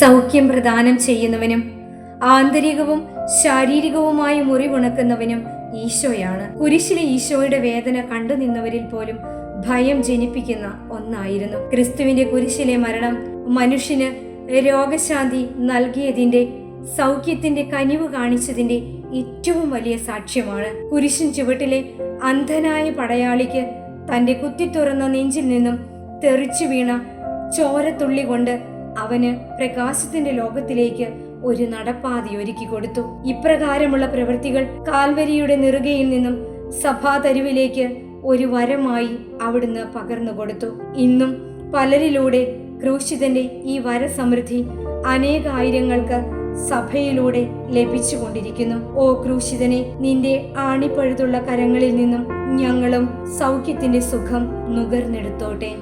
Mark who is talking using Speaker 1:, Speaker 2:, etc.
Speaker 1: സൗഖ്യം പ്രദാനം ചെയ്യുന്നവനും ആന്തരികവും ശാരീരികവുമായ മുറിവുണക്കുന്നവനും ഈശോയാണ്. കുരിശിലെ ഈശോയുടെ വേദന കണ്ടു നിന്നവരിൽ പോലും ഭയം ജനിപ്പിക്കുന്ന ഒന്നായിരുന്നു. ക്രിസ്തുവിന്റെ കുരിശിലെ മരണം മനുഷ്യന് രോഗശാന്തി നൽകിയതിന്റെ സൗഖ്യത്തിന്റെ കനിവ് കാണിച്ചതിന്റെ ഏറ്റവും വലിയ സാക്ഷ്യമാണ്. കുരിശിൻ ചുവട്ടിലെ അന്ധനായ പടയാളിക്ക് തന്റെ കുത്തിത്തുറന്ന നെഞ്ചിൽ നിന്നും തെറിച്ചു വീണ ചോരത്തുള്ളി കൊണ്ട് അവന് പ്രകാശത്തിന്റെ ലോകത്തിലേക്ക് ഒരു നടപ്പാതി ഒരുക്കി കൊടുത്തു. ഇപ്രകാരമുള്ള പ്രവൃത്തികൾ കാൽവരിയുടെ നെറുകയിൽ നിന്നും സഭാതരുവിലേക്ക് ഒരു വരമായി അവിടുന്ന് പകർന്നു കൊടുത്തു. ഇന്നും പലരിലൂടെ ക്രൂശിതന്റെ ഈ വരസമൃദ്ധി അനേകായിരങ്ങൾക്ക് സഭയിലൂടെ ലഭിച്ചുകൊണ്ടിരിക്കുന്നു. ഓ ക്രൂശിതനെ നിന്റെ ആണിപ്പഴുതുള്ള കരങ്ങളിൽ നിന്നും ഞങ്ങളും സൗഖ്യത്തിന്റെ സുഖം നുകർന്നെടുത്തോട്ടെ.